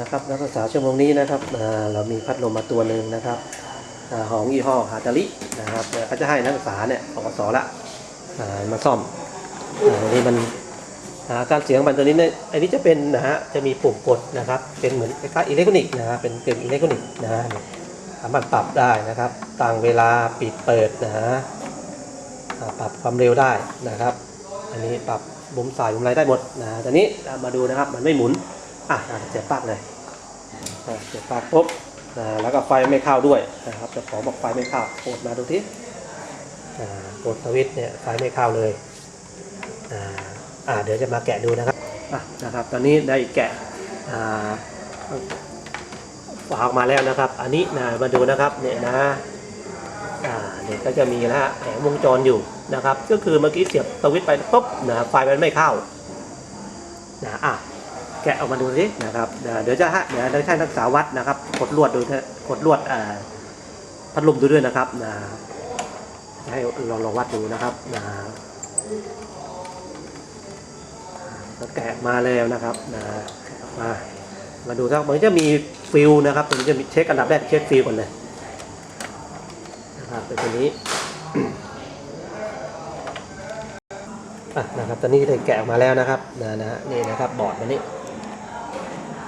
นะครับนักศึกษาชั่วโมงนี้นะครับเรามีพัดลมมาตัวหนึ่งนะครับของยี่ห้อฮาตาลินะครับเขาจะให้นักศึกษาเนี่ยอสละมาซ่อมอันนี้มันการเสียงมันตัวนี้เนี่ยอันนี้จะเป็นนะฮะจะมีปุ่มกดนะครับเป็นเหมือนคล้ายอิเล็กทรอนิกส์นะฮะเป็นเกมอิเล็กทรอนิกส์นะฮะสามารถปรับได้นะครับต่างเวลาปิดเปิดนะฮะปรับความเร็วได้นะครับ อันนี้ปรับมุมสายมุมไรได้หมดนะตอนนี้มาดูนะครับมันไม่หมุน อะเสียบปลั๊กเลยอะเสียบปลั๊กปุ๊บแล้วก็ไฟไม่เข้าด้วยนะครับจะขอบอกไฟไม่เข้ากดมาดูที่อ่ากดสวิตช์เนี่ยไฟไม่เข้าเลยอ่าอ่าเดี๋ยวจะมาแกะดูนะครับอะนะครับ ตอนนี้ได้แกะอ่าฝาออกมาแล้วนะครับ อันนี้นะมาดูนะครับเนี่ยนะอ่าเนี่ยก็จะมีนะฮะแผงวงจรอยู่นะครับ ก็คือเมื่อกี้เสียบสวิตช์ไปปุ๊บนะไฟมันไม่เข้านะอะ แกะออกมาดูสินะครับเดี๋ยวจะฮะเดี๋ยวจะให้นักศึกษาวัดนะครับกดลวดดูเถอะกดลวดพัดลมดูด้วยนะครับนะให้ลองลองวัดดูนะครับนะก็แกะมาแล้วนะครับนะมามาดูครับมันจะมีฟิลนะครับตรงนี้จะมีเช็คอันดับแรกเช็คฟิลก่อนเลยนะครับเป็นตัวนี้ะนะครับตอนนี้ได้แกะออกมาแล้วนะครับนะนะนี่นะครับบอร์ดมันนี่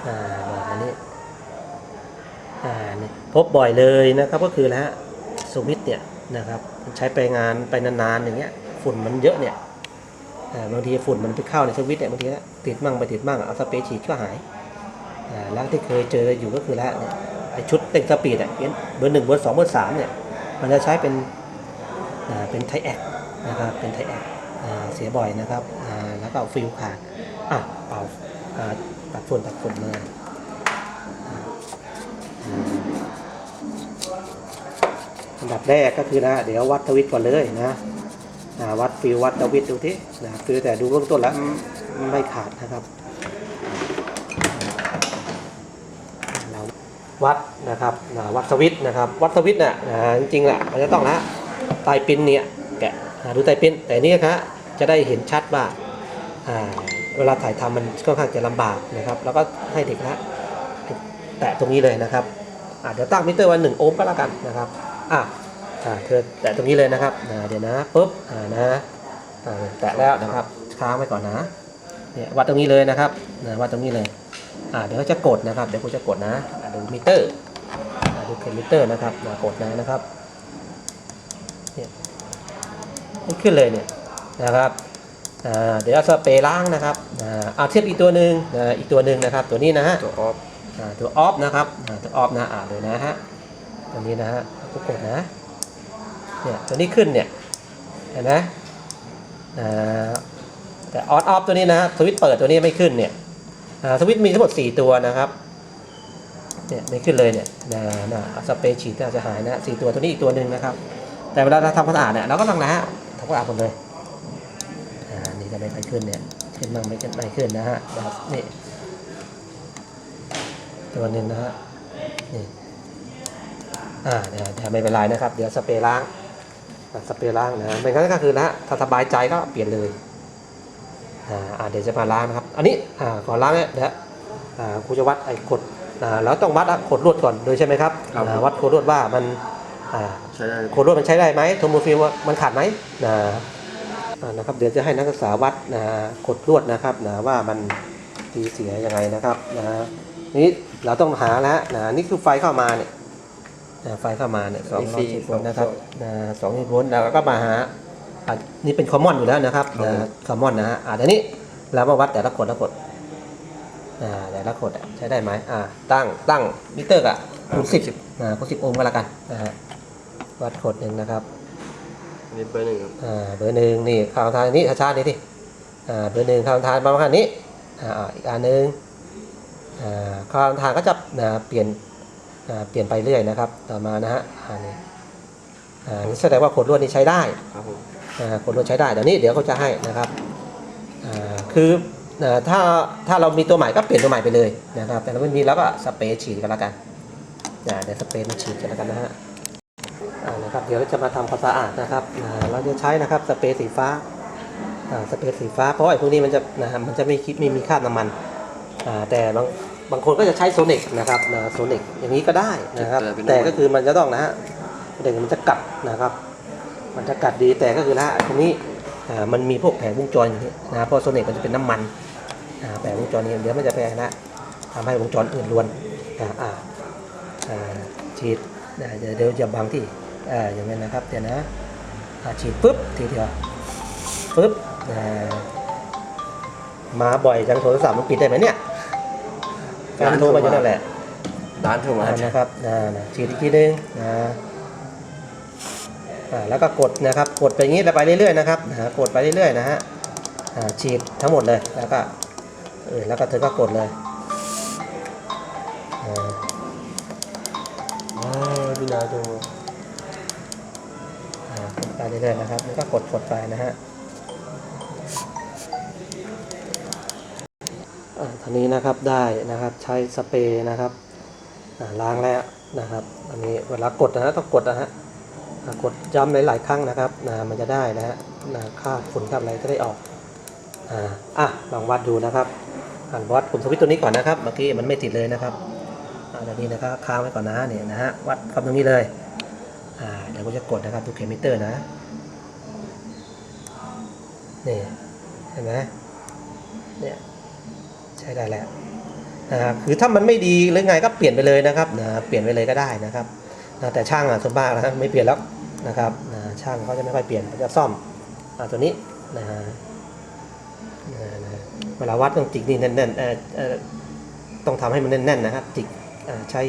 อ่าบอร์ดมันนี่อ่านี่พบบ่อยเลยนะครับก็คือนะฮะสวิตเนี่ยนะครับใช้ไปงานไปนานๆอย่างเงี้ยฝุ่นมันเยอะเนี่ยบางทีฝุ่นมันไปเข้าในสวิตเนี่ยบางทีนะติดมั่งไปติดมั่งเอาสเปรย์ฉีดก็หายาแล้วที่เคยเจออยู่ก็คือแล้วเนี่ยไอชุดเต็งสปีดอะเบอร์หนึ่งเบอร์สองเบอร์สามเนี่ยมันจะใช้เป็นเป็นไทแอคนะครับเป็นไทแอคเสียบ่อยนะครับแล้วก็ฟิลขาดอะเป่า ตัดฝุ่นตัดฝุ่นมาอืมอันดับแรกก็คือนะ เดี๋ยววัดทวิตก่อนเลยนะวัดฟิลวัดทวิตดูที่นะคือแต่ดูเบื้องต้นแล้วไม่ขาดนะครับเราวัดนะครับนะวัดสวิตนะครับ วัดสวิตช์น่ะจริงๆแหละมันจะต้องนะใต้ปินเนี่ยแกะดูใต้ปินแต่นี่ครับจะได้เห็นชัดว่า เวลาถ่ายทำมันค่อนข้างจะลำบากนะครับ แล้วก็ให้เด็กนะแตะตรงนี้เลยนะครับอ่าเดี๋ยวตั้งมิเตอร์วันหนึ่งโอห์มก็แล้วกันนะครับอะอ่าเธอแตะตรงนี้เลยนะครับเดี๋ยวนะปุ๊บอ่านะอ่าแตะแล้วนะครับค้างไว้ก่อนนะเนี่ยวัดตรงนี้เลยนะครับนะวัดตรงนี้เลยอ่าเดี๋ยวเขาจะกดนะครับเดี๋ยวครูจะกดนะดูมิเตอร์ดูเข็มมิเตอร์นะครับนะกดนะนะครับเนี่ยขึ้นเลยเนี่ยนะครับ เดี๋ยวเอาสเปรย์ล้างนะครับอ่าเอาเทียบอีกตัวหนึ่งอ่าอีกตัวหนึ่งนะครับ ตัวนี้นะฮะ ตัวออฟอ่าตัวออฟนะครับอ่าตัวออฟนะอ่าดูนะฮะ ตัวนี้นะฮะก็กดนะ เนี่ยตัวนี้ขึ้นเนี่ย เห็นไหมอ่าแต่ออนออฟตัวนี้นะฮะสวิตช์เปิดตัวนี้ไม่ขึ้นเนี่ยอ่าสวิตช์มีทั้งหมด 4 ตัวนะครับ เนี่ยไม่ขึ้นเลยเนี่ยนะนะสเปรย์ฉีดน่าจะหายนะสี่ตัวตัวนี้อีกตัวหนึ่งนะครับ แต่เวลาเราทำความสะอาดเนี่ยเราก็ต้องนะฮะทำความสะอาดหมดเลยอ่านี่จะไม่ไป ขึ้นเนี่ยขึ้นบ้างไม่ขึ้นไม่ขึ้นนะฮะนะครับนี่ตัวหนึ่งนะฮะนี่อ่าเดี๋ยวเดี๋ยวไม่เป็นไรนะครับ เดี๋ยวสเปรย์ล้างอะสเปรย์ล้างนะเป็นงั้นก็คือนะถ้าสบายใจก็เปลี่ยนเลยอ่าอ่าเดี๋ยวจะมาล้างนะครับ อันนี้อ่าก่อนล้างเนี่ยเดี๋ยวอ่าครูจะวัดไอ้ขดอ่าแล้วต้องวัดอะขดลวดก่อนโดยใช่ไหมครับอ่าวัดขดลวดว่ามันอ่าใช้ได้โคดลวดมันใช้ได้ไหมโทโมฟิลว่ามันขาดไหมนะอ่า นะครับ เดี๋ยวจะให้นักศึกษาวัดนะกดลวดนะครับนะว่ามันดีเสียยังไงนะครับนะนี่เราต้องหาแล้วนะนี่คือไฟเข้ามาเนี่ยนะไฟเข้ามาเนี่ยสองร้อยสิบโวลต์นะครับนะสองร้อยโวลต์แล้วก็มาหาอะนี่เป็นคอมมอนอยู่แล้วนะครับนะคอมมอนนะฮะอ่าเดี๋ยวนี้เรามาวัดแต่ละกดละกดอ่าแต่ละกดอะใช้ได้ไหมอ่าตั้งตั้งมิเตอร์อะคูณสิบอ่าคูณสิบโอห์มก็แล้วกันนะฮะวัดกดหนึ่งนะครับ อันนี้เบอร์หนึ่งครับอ่าเบอร์หนึ่งนี่ข่าวทางนี้ช้าๆนี่ที่อ่าเบอร์หนึ่งข่าวทางประมาณนี้อ่าอ่าอีกอันหนึ่งอ่าข่าวทางก็จะอ่าเปลี่ยนอ่าเปลี่ยนไปเรื่อยนะครับ ต่อมานะฮะอันนี้อ่านี่แสดงว่าขดลวดนี้ใช้ได้ครับผมอ่าขดลวดใช้ได้เดี๋ยวนี้เดี๋ยวเขาจะให้นะครับอ่าคืออ่าถ้าถ้าเรามีตัวใหม่ก็เปลี่ยนตัวใหม่ไปเลยนะครับ แต่ถ้าไม่มีแล้วก็สเปรย์ฉีดกันแล้วกันอ่าเดี๋ยวสเปรย์มาฉีดกันแล้วกันนะฮะอ่า นะครับ เดี๋ยวจะมาทำความสะอาดนะครับอ่าเราจะใช้นะครับสเปรย์สีฟ้าอ่าสเปรย์สีฟ้าเพราะไอ้พวกนี้มันจะนะฮะมันจะไม่คิดไม่มีคราบน้ำมันอ่าแต่บางบางคนก็จะใช้โซนิกนะครับนะโซนิกอย่างนี้ก็ได้นะครับแต่เป็นแต่ก็คือมันจะต้องนะฮะเด็กมันจะกัดนะครับ มันจะกัดดีแต่ก็คือนะตรงนี้อ่ามันมีพวกแผงวงจรอย่างนี้นะเพราะโซนิกมันจะเป็นน้ำมันอ่าแผงวงจรนี้เดี๋ยวมันจะแปลนะทำให้วงจรอื่นรวนอ่าอ่าอ่าฉีดอ่าเดี๋ยวเดี๋ยวจะบังที่ อ่าอย่างนี้นนะครับเดี๋ยวนะอ่าฉีดปุ๊บทีเดียวปุ๊บอ่ามาบ่อยจังโทรศัพท์มันปิดได้ไหมเนี่ยการโทรมาอยู่นั่นแหละร้านโทรมาอ่านะครับอ่านะฉีดอีกทีนึงนะอ่าแล้วก็กดนะครับ กดไปอย่างนี้แล้วไปเรื่อยๆนะครับนะกดไปเรื่อยๆนะฮะอ่าฉีดทั้งหมดเลยแล้วก็เออแล้วก็เธอก็กดเลย ไปเรื่อยๆนะครับแล้วก็กดกดไปนะฮะอ่าทีนี้นะครับได้นะครับใช้สเปรย์นะครับล้างแล้วนะครับอันนี้เวลากดนะฮะต้องกดนะฮะกดย้ำหลายๆครั้งนะครับนะมันจะได้นะฮะค่าฝุ่นค่าอะไรจะได้ออกอ่าอะลองวัดดูนะครับอ่าวัดปุ่มสวิตตัวนี้ก่อนนะครับเมื่อกี้มันไม่ติดเลยนะครับอ่าเดี๋ยวนี้นะครับค้างไว้ก่อนนะเนี่ยนะฮะวัดความตรงนี้เลย เดี๋ยวผมจะกดนะครับดูเคมิเตอร์นะนี่เห็นไหมเนี่ยใช้ได้แล้วอ่าคือถ้ามันไม่ดีหรือไงก็เปลี่ยนไปเลยนะครับนะเปลี่ยนไปเลยก็ได้นะครับนะแต่ช่างอะส่วนมากนะไม่เปลี่ยนแล้วนะครับนะช่างเขาจะไม่ค่อยเปลี่ยนเขาจะซ่อมอ่าตัวนี้นะฮะเวลาวัดต้องจิกนี่แน่นๆเอ่อเอ่อต้องทำให้มันแน่นๆนะครับจิกอ่าใช้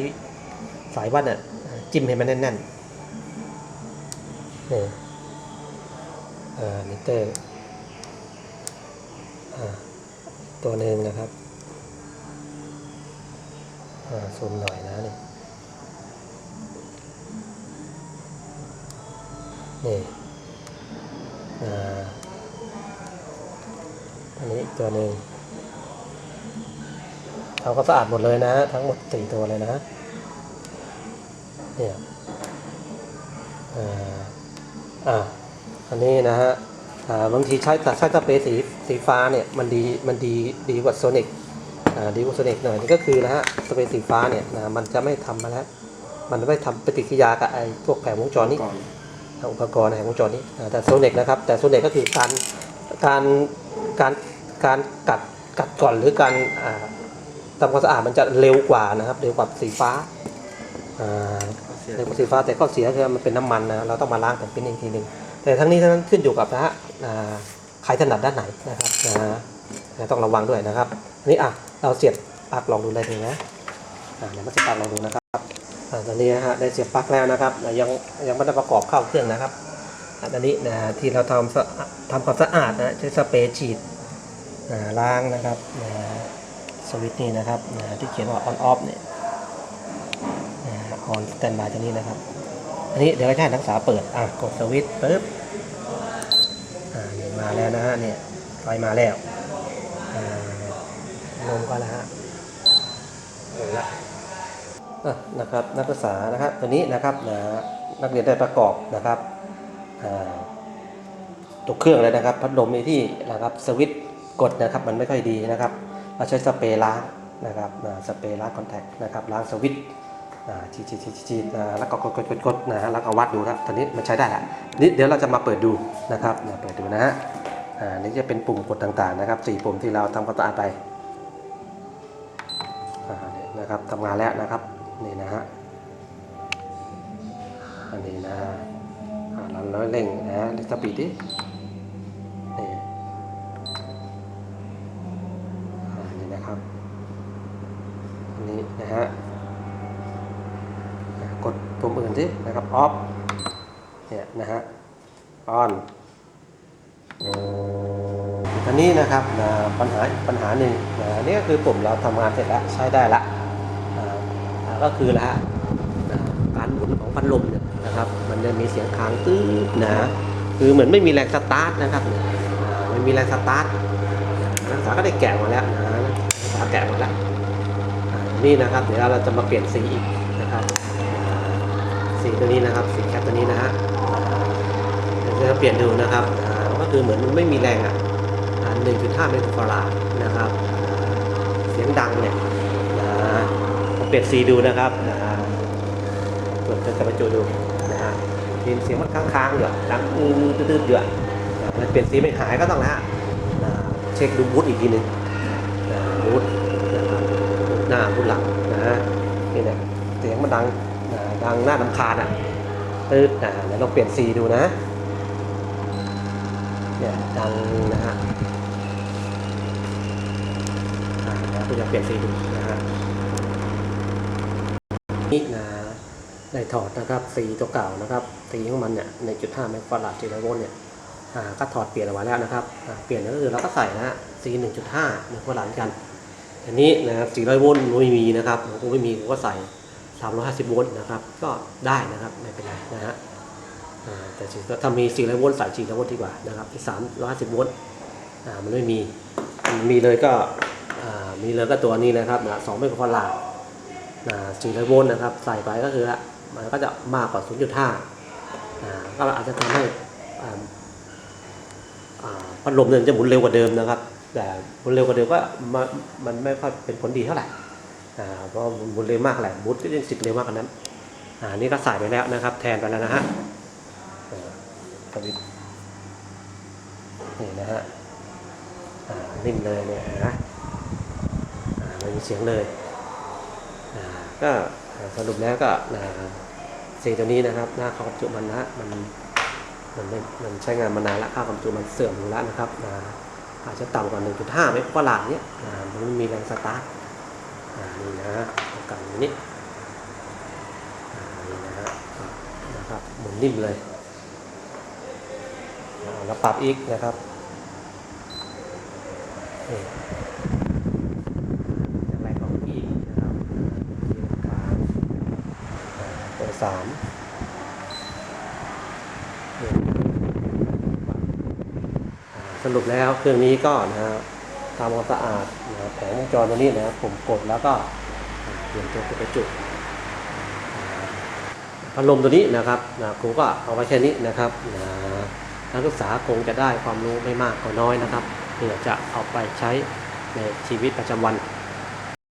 สายวัดอะจิ้มให้มันแน่นๆ นี่เอ่อมิเตอร์อ่าตัวหนึ่งนะครับอ่าซูมหน่อยนะนี่นี่อ่าอันนี้อีกตัวหนึ่งเขาก็สะอาดหมดเลยนะฮะทั้งหมดสี่ตัวเลยนะเนี่ย อ่าอันนี้นะฮะอ่าบางทีใช้แต่ใช้สเปรย์สีสีฟ้าเนี่ยมันดีมันดีดีกว่าโซนิกอ่าดีกว่าโซนิกหน่อยนี่ก็คือนะฮะสเปรย์สีฟ้าเนี่ยนะมันจะไม่ทำมาแล้วมันไม่ทำปฏิกิริยากับไอ้พวกแผงวงจรนี้อุปกรณ์ในวงจรนี้อ่าแต่โซน็กนะครับแต่โซน็กก็คือการการการการกัดกัดก่อนหรือการทำความสะอาดมันจะเร็วกว่านะครับ เร็วกว่าสีฟ้า อ่าเร็วกว่าสีฟ้าแต่ข้อเสียคือมันเป็นน้ำมันนะเราต้องมาล้างแต่เป็นอีกทีหนึ่งแต่ทั้งนี้ทั้งนั้นขึ้นอยู่กับนะฮะอ่าใครถนัดด้านไหนนะครับนะต้องระวังด้วยนะครับอันนี้อะเราเสียบปลั๊กลองดูเลยดีนะอ่าเดี๋ยวมาเสียบปลั๊กลองดูนะครับอ่าตอนนี้นะฮะได้เสียบปลั๊กแล้วนะครับยังยังไม่ได้ประกอบเข้าเครื่องนะครับอะตอนนี้นะที่เราทำทำความสะอาดนะใช้สเปรย์ฉีดล้างนะครับนะสวิตช์นี่นะครับนะที่เขียนว่า on off เนี่ย นะ on standby ตัวนี้นะครับ อันนี้เดี๋ยวให้ช่างทักษาเปิด อะ กดสวิตช์ปุ๊บ อ่านี่มาแล้วนะฮะ เนี่ยไฟมาแล้ว อ่าลมก็แล้วฮะลงละอะนะครับ นักศึกษานะครับ ตัวนี้นะครับนะนักเรียนได้ประกอบนะครับอ่าตัวเครื่องเลยนะครับ พัดลมในที่นะครับสวิตช์กดนะครับมันไม่ค่อยดีนะครับ เราใช้สเปรย์ล้างนะครับสเปรย์ล้างคอนแทคนะครับล้างสวิตช์ อ่าฉีดฉีดฉีดฉีนะแล้วก็กดกดกดกดนะฮะแล้วก็วัดดูครับตอนนี้มันใช้ได้แล้วนี่เดี๋ยวเราจะมาเปิดดูนะครับเปิดดูนะฮะอ่านี่จะเป็นปุ่มกดต่างๆนะครับสี่ปุ่มที่เราทำความสะอาดไปอ่าเนี่ยนะครับทำงานแล้วนะครับนี่นะฮะอันนี้นะฮะอ่าเราเร่งนะฮะเร่งสปีดดินี่อ่านี่นะครับ อันนี้นะฮะอ่ากดปุ่มอื่นสินะครับ ออฟเนี่ยนะฮะออนอันนี้นะครับนะปัญหาปัญหาหนึ่งนะนี่ก็คือปุ่มเราทำงานเสร็จแล้วใช้ได้ละอ่าอ่าก็คือนะฮะนะการหมุนของพัดลมเนี่ยนะครับมันจะมีเสียงค้างตื้อนะคือเหมือนไม่มีแรงสตาร์ทนะครับไม่มีแรงสตาร์ทนักศึกษาก็ได้แกะมาแล้วนะนักศึกษาแกะมาแล้วนี่นะครับเดี๋ยวเราจะมาเปลี่ยนสีอีก สีตัวนี้นะครับ สีแคปตัวนี้นะฮะอ่าจะเปลี่ยนดูนะครับก็คือเหมือนมันไม่มีแรงอะอ่า1.5เมตรฟาราดนะครับ เสียงดังเนี่ยนะปลี่ยนสีดูนะครับนะฮะเปิดเครื่องกระบรรจุดูนะฮะทีเสียงมันค้างๆอยู่ดังอื้อๆตืดๆอยู่นะมันเปลี่ยนสีไม่หายก็ต้องนะฮะเช็คดูบูทอีกทีหนึ่งบูทนะครับบูทหน้าบูทหลังนะฮะนี่แหละเสียงมันดัง นะดังหน้าลำคาญอะตืดนะเดี๋ยวลองเปลี่ยนสีดูนะเนี่ยดังนะฮะอ่าแล้วก็จะเปลี่ยนสีดูนะฮะนี่นะได้ถอดนะครับสีตัวเก่านะครับสีของมันเนี่ยในจุดห้าไมโครฟาราด400โวลต์เนี่ยอ่าก็ถอดเปลี่ยนออกมาแล้วนะครับเปลี่ยนก็คือเราก็ใส่นะฮะสี1.5ไมโครฟาราดกันอันนี้นะครับ400โวลต์ไม่มีนะครับผมก็ไม่มีผมก็ใส่ 350โวลต์นะครับ ก็ได้นะครับไม่เป็นไรนะฮะอ่าแต่ถ้ามี400โวลต์ใส่400โวลต์ดีกว่านะครับ350โวลต์มันไม่มีมีเลยก็มีเลยก็ตัวนี้นะครับนะสองไมโครฟาราดนะ400โวลต์นะครับ ใส่ไปก็คือมันก็จะมากกว่า0.5อ่าก็อาจจะทำให้พัดลมเนี่ยจะหมุนเร็วกว่าเดิมนะครับ แต่หมุนเร็วกว่าเดิมก็มันไม่ค่อยเป็นผลดีเท่าไหร่ เพราะหมุนเร็วมากแหละบูทก็ยังสิทธิ์เร็วมากกว่านั้นอ่านี่ก็ใส่ไปแล้วนะครับ แทนไปแล้วนะฮะสวิตนี่นะฮะนิ่มเลยเนี่ยนะไม่มีเสียงเลยก็สรุปแล้วก็อ่าสีตัวนี้นะครับ หน้าเข้ากับจุมันนะมันมันไม่มันใช้งานมานานแล้วค่าความจุมันเสื่อมลงแล้วนะครับอาจจะต่ำกว่า 1.5ไม่ก็หลาดเนี้ยมันไม่มีแรงสตาร์ท นี่นะเอากันอย่างนี้อ่านี่นะฮะนะครับหมุนนิ่มเลยแล้วปรับอีกนะครับนี่จากแรงของอีกนะครับที่กลางตัวสามสรุปแล้วเครื่องนี้ก็นะครับ ทำความสะอาดนะแผงวงจรตัวนี้นะครับผมกดแล้วก็เปลี่ยนตัวกระจุกพัดลมตัวนี้นะครับนะครูก็เอาไว้แค่นี้นะครับนะนักศึกษาคงจะได้ความรู้ไม่มากก็น้อยนะครับเพื่อจะเอาไปใช้ในชีวิตประจำวัน